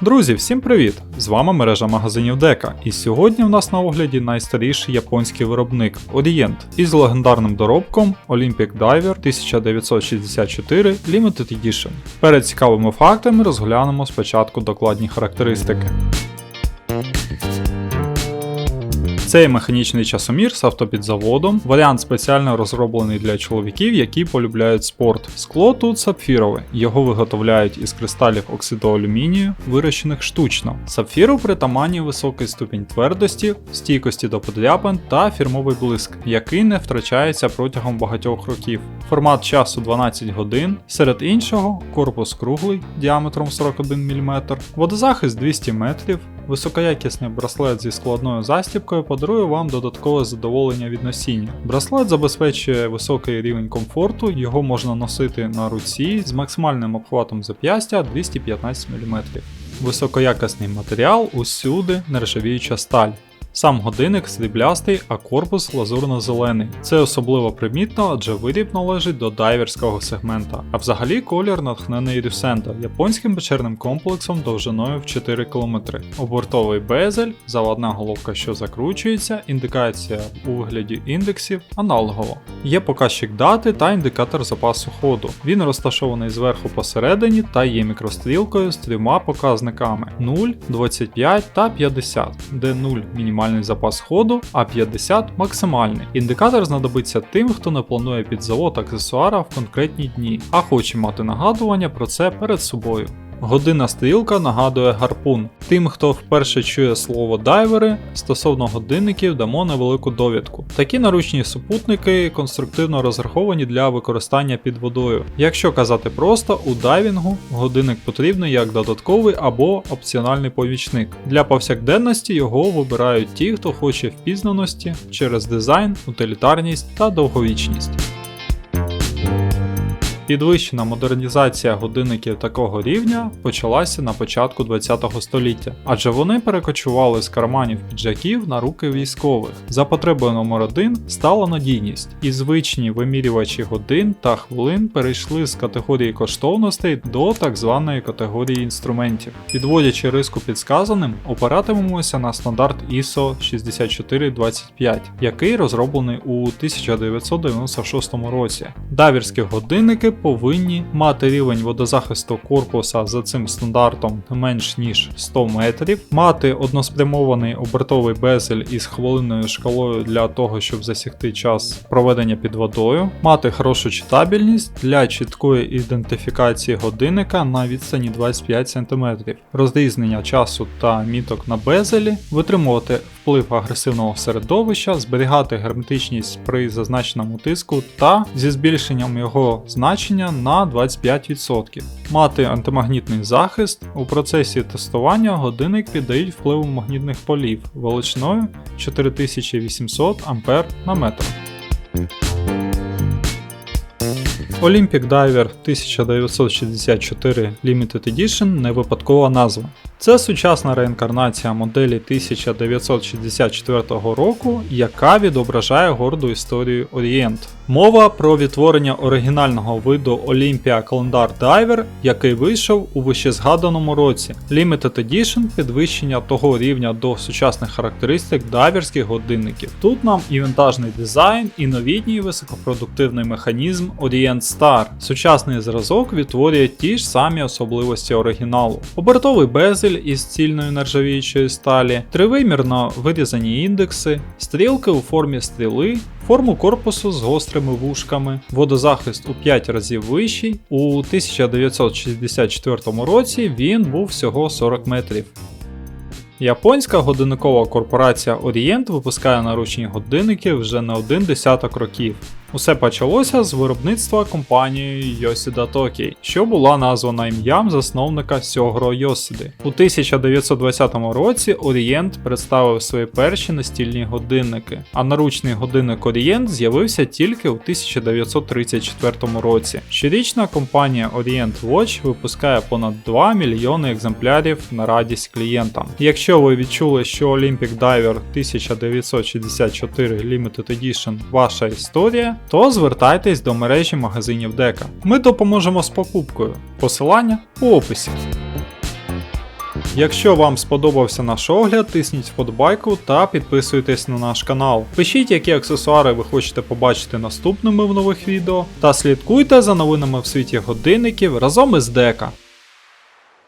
Друзі, всім привіт! З вами мережа магазинів Дека. І сьогодні в нас на огляді найстаріший японський виробник Orient із легендарним доробком Olympic Diver 1964 Limited Edition. Перед цікавими фактами розглянемо спочатку докладні характеристики. Цей механічний часомір з автопідзаводом, варіант спеціально розроблений для чоловіків, які полюбляють спорт. Скло тут сапфірове, його виготовляють із кристалів оксиду алюмінію, вирощених штучно. Сапфіру притаманні високий ступінь твердості, стійкості до подряпин та фірмовий блиск, який не втрачається протягом багатьох років. Формат часу 12 годин, серед іншого корпус круглий діаметром 41 мм, водозахист 200 метрів. Високоякісний браслет зі складною застібкою подарує вам додаткове задоволення від носіння. Браслет забезпечує високий рівень комфорту, його можна носити на руці з максимальним обхватом зап'ястя 215 мм. Високоякісний матеріал усюди нержавіюча сталь. Сам годинник сріблястий, а корпус лазурно-зелений. Це особливо примітно, адже виріб належить до дайверського сегмента. А взагалі колір натхнений Рюсендо, японським печерним комплексом довжиною в 4 км. Обортовий безель, заводна головка, що закручується, індикація у вигляді індексів, аналогово. Є показчик дати та індикатор запасу ходу. Він розташований зверху посередині та є мікрострілкою з трьома показниками 0, 25 та 50, де 0 мінімальний мінімальний запас ходу, а 50 максимальний. Індикатор знадобиться тим, хто не планує під завод аксесуара в конкретні дні, а хоче мати нагадування про це перед собою. Годинна стрілка нагадує гарпун. Тим, хто вперше чує слово дайвери, стосовно годинників дамо невелику довідку. Такі наручні супутники конструктивно розраховані для використання під водою. Якщо казати просто, у дайвінгу годинник потрібний як додатковий або опціональний помічник. Для повсякденності його вибирають ті, хто хоче впізнаності через дизайн, утилітарність та довговічність. Підвищена модернізація годинників такого рівня почалася на початку ХХ століття, адже вони перекочували з карманів піджаків на руки військових. За потребою номер 1 стала надійність, і звичні вимірювачі годин та хвилин перейшли з категорії коштовностей до так званої категорії інструментів. Підводячи риску підсказаним, опиратимемося на стандарт ISO 6425, який розроблений у 1996 році. Давірські годинники повинні мати рівень водозахисту корпуса за цим стандартом менш ніж 100 метрів, мати односпрямований обертовий безель із хвилинною шкалою для того, щоб засягти час проведення під водою, мати хорошу читабельність для чіткої ідентифікації годинника на відстані 25 см, розрізнення часу та міток на безелі, витримувати вплив агресивного середовища, зберігати герметичність при зазначеному тиску та зі збільшенням його значення на 25%. Мати антимагнітний захист. У процесі тестування годинник піддають впливу магнітних полів величиною 4800 А на метр. Olympic Diver 1964 Limited Edition не випадкова назва. Це сучасна реінкарнація моделі 1964 року, яка відображає горду історію Orient. Мова про відтворення оригінального виду Olympia Calendar Diver, який вийшов у вищезгаданому році. Limited Edition підвищення того рівня до сучасних характеристик дайверських годинників. Тут нам і вінтажний дизайн, і новітній високопродуктивний механізм Orient Star. Сучасний зразок відтворює ті ж самі особливості оригіналу. Обертовий безель із цільної нержавіючої сталі, тривимірно вирізані індекси, стрілки у формі стріли, форму корпусу з гострими вушками, водозахист у 5 разів вищий. У 1964 році він був всього 40 метрів. Японська годинникова корпорація Orient випускає наручні годинники вже не один десяток років. Усе почалося з виробництва компанією Yoshida Toki, що була названа ім'ям засновника Сьогро Йосиди. У 1920 році Orient представив свої перші настільні годинники, а наручний годинник Orient з'явився тільки у 1934 році. Щорічна компанія Orient Watch випускає понад 2 мільйони екземплярів на радість клієнтам. Якщо ви відчули, що Olympic Diver 1964 Limited Edition ваша історія, то звертайтесь до мережі магазинів Дека. Ми допоможемо з покупкою. Посилання у описі. Якщо вам сподобався наш огляд, тисніть вподобайку та підписуйтесь на наш канал. Пишіть, які аксесуари ви хочете побачити наступними в нових відео, та слідкуйте за новинами в світі годинників разом із Дека.